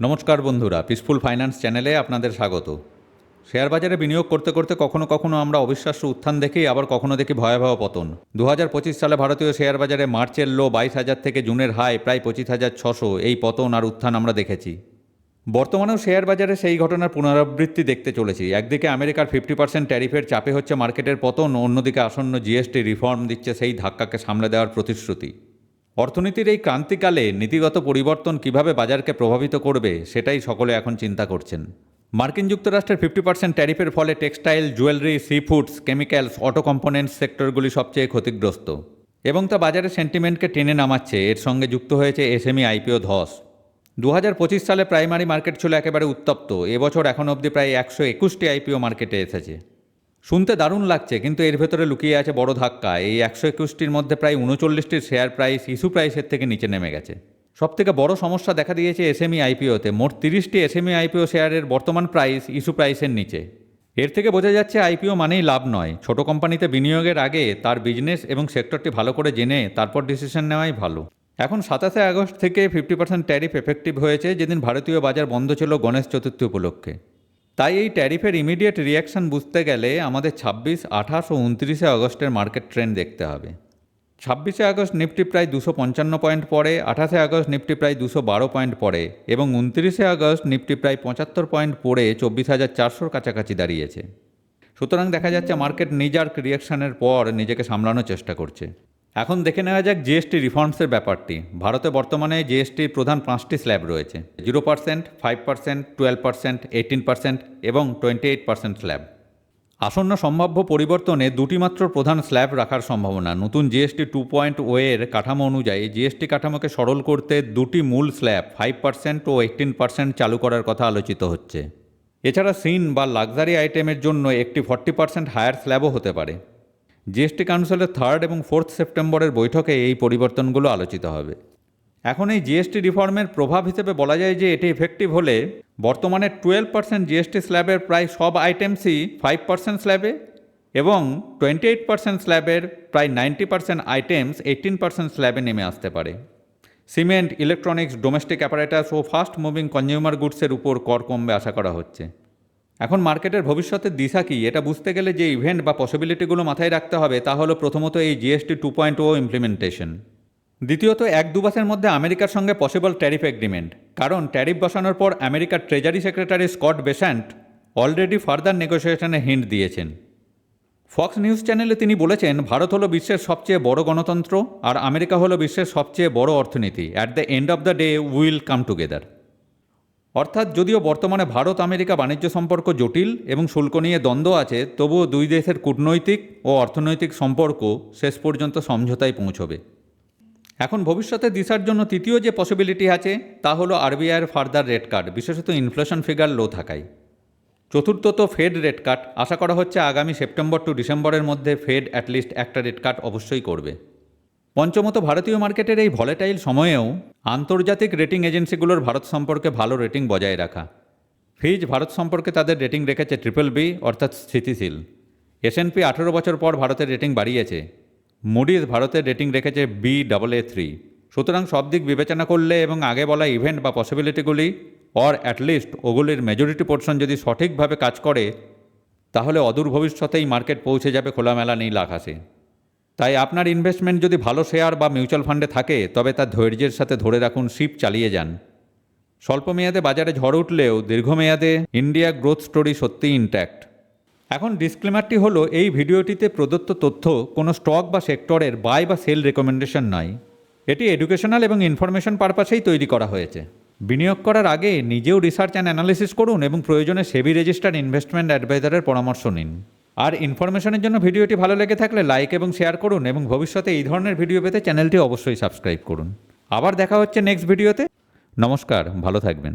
নমস্কার বন্ধুরা peaceful finance চ্যানেলে আপনাদের স্বাগত। শেয়ার বাজারে বিনিয়োগ করতে করতে কখনো কখনো আমরা অবিশ্বাস্য উত্থান দেখি আবার কখনো দেখি ভয়াবহ পতন। দু হাজার পঁচিশ সালে ভারতীয় শেয়ার বাজারে মার্চের লো বাইশ হাজার থেকে জুনের হাই প্রায় পঁচিশ হাজার ছশো এই পতন আর উত্থান আমরা দেখেছি। বর্তমানেও শেয়ার বাজারে সেই ঘটনার পুনরাবৃত্তি দেখতে চলেছি। একদিকে আমেরিকার ফিফটি পার্সেন্ট ট্যারিফের চাপে হচ্ছে মার্কেটের পতন, অন্যদিকে আসন্ন জিএসটি রিফর্ম দিচ্ছে সেই ধাক্কাকে সামলে দেওয়ার প্রতিশ্রুতি। অর্থনীতির এই ক্রান্তিকালে নীতিগত পরিবর্তন কীভাবে বাজারকে প্রভাবিত করবে, সেটাই সকলে এখন চিন্তা করছেন। মার্কিন যুক্তরাষ্ট্রের ফিফটি পার্সেন্ট ট্যারিফের ফলে textile, jewellery sea foods chemicals, auto components সেক্টরগুলি সবচেয়ে ক্ষতিগ্রস্ত। এবং তা বাজারের সেন্টিমেন্টকে টেনে নামাচ্ছে, এর সঙ্গে যুক্ত হয়েছে এসএমই, আইপিও, ধস। দু সালে প্রাইমারি মার্কেট ছিল একেবারে উত্তপ্ত, এবছর এখন অবধি প্রায় একশো একুশটি আইপিও মার্কেটে এসেছে। শুনতে দারুণ লাগছে, কিন্তু এর ভেতরে লুকিয়ে আছে বড় ধাক্কা। এই একশো একুশটির মধ্যে প্রায় উনচল্লিশটির শেয়ার প্রাইস ইস্যু প্রাইসের থেকে নিচে নেমে গেছে। সবথেকে বড় সমস্যা দেখা দিয়েছে এসএমই আইপিওতে। মোট তিরিশটি এসএমই আইপিও শেয়ারের বর্তমান প্রাইস ইস্যু প্রাইসের নিচে। এর থেকে বোঝা যাচ্ছে আইপিও মানেই লাভ নয়। ছোট কোম্পানিতে বিনিয়োগের আগে তার বিজনেস এবং সেক্টরটি ভালো করে জেনে তারপর ডিসিশন নেওয়াই ভালো। এখন সাতাশে আগস্ট থেকে ফিফটি পার্সেন্ট ট্যারিফ এফেক্টিভ হয়েছে, যেদিন ভারতীয় বাজার বন্ধ ছিল গণেশ চতুর্থী উপলক্ষে। তাই এই ট্যারিফের ইমিডিয়েট রিয়াকশন বুঝতে গেলে আমাদের ছাব্বিশ, আঠাশ ও উনত্রিশে আগস্টের মার্কেট ট্রেন্ড দেখতে হবে। ছাব্বিশে আগস্ট নিফটি প্রায় দুশো পঞ্চান্ন পয়েন্ট পড়ে, আঠাশে আগস্ট নিফটি প্রায় দুশো বারো পয়েন্ট পড়ে এবং উনত্রিশে আগস্ট নিফটি প্রায় পঁচাত্তর পয়েন্ট পড়ে চব্বিশ হাজার চারশোর কাছাকাছি দাঁড়িয়েছে। সুতরাং দেখা যাচ্ছে মার্কেট নিজার্ক রিয়াকশনের পর নিজেকে সামলানোর চেষ্টা করছে। এখন দেখে নেওয়া যাক জিএসটি রিফর্মসের ব্যাপারটি। ভারতে বর্তমানে জিএসটির প্রধান পাঁচটি স্ল্যাব রয়েছে। Zero percent, five percent, twelve percent, eighteen percent এবং টোয়েন্টি এইট পার্সেন্ট স্ল্যাব। আসন্ন সম্ভাব্য পরিবর্তনে দুটি মাত্র প্রধান স্ল্যাব রাখার সম্ভাবনা। নতুন জিএসটি টু পয়েন্ট ওয়ের কাঠামো অনুযায়ী জিএসটি কাঠামোকে সরল করতে দুটি মূল স্ল্যাব, ফাইভ পার্সেন্ট ও এইটিন পার্সেন্ট চালু করার কথা আলোচিত হচ্ছে। এছাড়া সিন বা লাক্সারি আইটেমের জন্য একটি ফর্টি পার্সেন্ট হায়ার স্ল্যাবও হতে পারে। জিএসটি কাউন্সিলের থার্ড এবং ফোর্থ সেপ্টেম্বরের বৈঠকে এই পরিবর্তনগুলো আলোচিত হবে। এখন এই জিএসটি রিফর্মের প্রভাব হিসেবে বলা যায় যে এটি ইফেক্টিভ হলে বর্তমানে টুয়েলভ পার্সেন্ট জিএসটি স্ল্যাবের প্রায় সব আইটেমসই ফাইভ পার্সেন্ট স্ল্যাবে এবং টোয়েন্টি এইট পার্সেন্ট স্ল্যাবের প্রায় ninety percent items eighteen percent স্ল্যাবে নেমে আসতে পারে। সিমেন্ট ইলেকট্রনিক্স ডোমেস্টিক অ্যাপারেটাস ও ফাস্ট মুভিং কনজিউমার গুডসের উপর কর কমবে আশা করা হচ্ছে। এখন মার্কেটের ভবিষ্যতের দিশা কি? এটা বুঝতে গেলে যে ইভেন্ট বা পসিবিলিটিগুলো মাথায় রাখতে হবে, তা হলো প্রথমত এই GST two point O implementation দ্বিতীয়ত, এক দু মাসের মধ্যে আমেরিকার সঙ্গে পসিবল ট্যারিফ এগ্রিমেন্ট কারণ ট্যারিফ বসানোর পর আমেরিকার treasury secretary Scott Bessent already further নেগোসিয়েশনে hint দিয়েছেন। ফক্স নিউজ চ্যানেলে তিনি বলেছেন, ভারত হলো বিশ্বের সবচেয়ে বড় গণতন্ত্র, আর আমেরিকা হলো বিশ্বের সবচেয়ে বড় অর্থনীতি। At the end of the day will come together অর্থাৎ যদিও বর্তমানে ভারত আমেরিকা বাণিজ্য সম্পর্ক জটিল এবং শুল্ক নিয়ে দ্বন্দ্ব আছে, তবুও দুই দেশের কূটনৈতিক ও অর্থনৈতিক সম্পর্ক শেষ পর্যন্ত সমঝোতায় পৌঁছবে। এখন ভবিষ্যতে দিশার জন্য তৃতীয় যে পসিবিলিটি আছে, তা হলো আরবিআইয়ের ফার্দার রেট কাট বিশেষত ইনফ্লেশন ফিগার লো থাকায়। চতুর্থত ফেড রেট কাট আশা করা হচ্ছে আগামী সেপ্টেম্বর টু ডিসেম্বরের মধ্যে ফেড অ্যাটলিস্ট একটা রেট কাট অবশ্যই করবে। পঞ্চমত, ভারতীয় মার্কেটের এই ভলেটাইল সময়েও আন্তর্জাতিক রেটিং এজেন্সিগুলোর ভারত সম্পর্কে ভালো রেটিং বজায় রাখা। ফিজ ভারত সম্পর্কে তাদের রেটিং রেখেছে ট্রিপল বি, অর্থাৎ স্থিতিশীল। এসএনপি আঠেরো বছর পর ভারতের রেটিং বাড়িয়েছে। মুডিজ ভারতের রেটিং রেখেছে বি ডাবল এ থ্রি সুতরাং সব দিক বিবেচনা করলে এবং আগে বলা ইভেন্ট বা পসিবিলিটিগুলি অর অ্যাটলিস্ট ওগুলির মেজরিটি পোর্শন যদি সঠিকভাবে কাজ করে, তাহলে অদূর ভবিষ্যতেই মার্কেট পৌঁছে যাবে খোলামেলা নীল আকাশে। তাই আপনার ইনভেস্টমেন্ট যদি ভালো শেয়ার বা মিউচুয়াল ফান্ডে থাকে, তবে তার ধৈর্যের সাথে ধরে রাখুন শিপ চালিয়ে যান। স্বল্প মেয়াদে বাজারে ঝড় উঠলেও দীর্ঘমেয়াদে ইন্ডিয়া গ্রোথ স্টোরি সত্যিই ইনট্যাক্ট এখন ডিসক্লেমারটি হলো, এই ভিডিওটিতে প্রদত্ত তথ্য কোনো স্টক বা সেক্টরের বাই বা সেল রেকমেন্ডেশন নয়। এটি এডুকেশনাল এবং ইনফরমেশন পারপাসেই তৈরি করা হয়েছে। বিনিয়োগ করার আগে নিজেও রিসার্চ অ্যান্ড অ্যানালিসিস করুন এবং প্রয়োজনে সেবি রেজিস্টার্ড ইনভেস্টমেন্ট অ্যাডভাইজারের পরামর্শ নিন। আর ইনফরমেশনের জন্য ভিডিওটি ভালো লেগে থাকলে লাইক এবং শেয়ার করুন এবং ভবিষ্যতে এই ধরনের ভিডিও পেতে চ্যানেলটি অবশ্যই সাবস্ক্রাইব করুন। আবার দেখা হচ্ছে নেক্সট ভিডিওতে। নমস্কার, ভালো থাকবেন।